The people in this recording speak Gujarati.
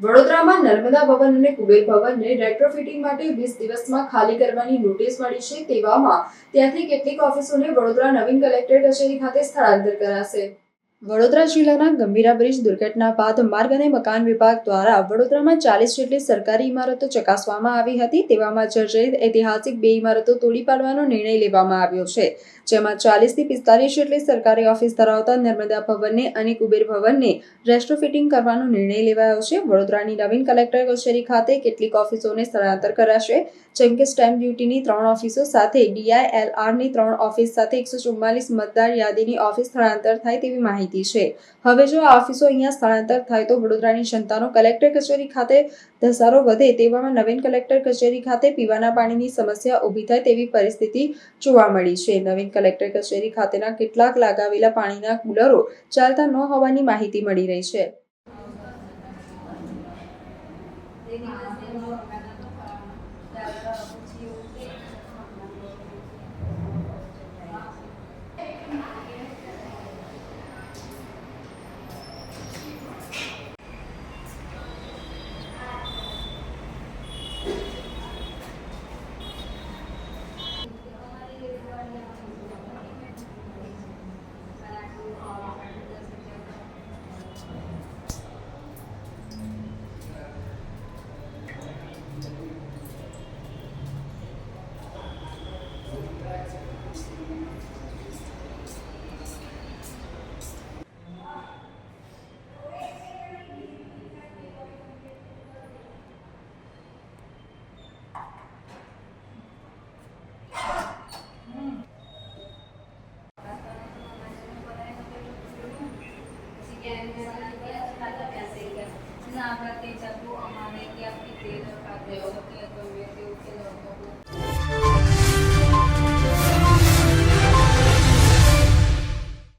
વડોદરામાં નર્મદા ભવન અને કુબેર ભવનને રેટ્રોફિટિંગ માટે વીસ દિવસમાં ખાલી કરવાની નોટિસ મળી છે તેવામાં ત્યાંથી કેટલીક ઓફિસોને વડોદરા નવીન કલેક્ટર કચેરી ખાતે સ્થળાંતર કરાશે. વડોદરા જિલ્લાના ગંભીરા બ્રિજ દુર્ઘટના બાદ માર્ગ અને મકાન વિભાગ દ્વારા વડોદરામાં ચાલીસ જેટલી સરકારી ઇમારતો ચકાસવામાં આવી હતી. તેવામાં જર્જરિત ઐતિહાસિક બે ઇમારતો તોડી પાડવાનો નિર્ણય લેવામાં આવ્યો છે. જેમાં ચાલીસથી પિસ્તાલીસ જેટલી સરકારી ઓફિસ ધરાવતા નર્મદા ભવનને અને કુબેર ભવનને રેસ્ટ્રોફિટિંગ કરવાનો નિર્ણય લેવાયો છે. વડોદરાની નવીન કલેક્ટર કચેરી ખાતે કેટલીક ઓફિસોને સ્થળાંતર કરાશે, જેમ કે સ્ટેમ્પ ડ્યુટીની ત્રણ ઓફિસો સાથે, ડીઆઈએલઆરની ત્રણ ઓફિસ સાથે એકસો ચુમ્માલીસ મતદાર યાદીની ઓફિસ સ્થળાંતર થાય તેવી માહિતી છે. હવે જો આ ઓફિસો અહીંયા સ્થળાંતર થાય તો વડોદરાની જનતાનો કલેક્ટર કચેરી ખાતે ધસારો વધે તેવામાં નવીન કલેક્ટર કચેરી ખાતે પીવાના પાણીની સમસ્યા ઊભી થાય તેવી પરિસ્થિતિ જોવા મળી છે. નવીન કલેક્ટર કચેરી ખાતેના કેટલાક લાગાવેલા પાણીના કુલરો ચાલતા ન હોવાની માહિતી મળી રહી છે. ના પ્રત્યે જતું અમારે કે ગમે તેવું કે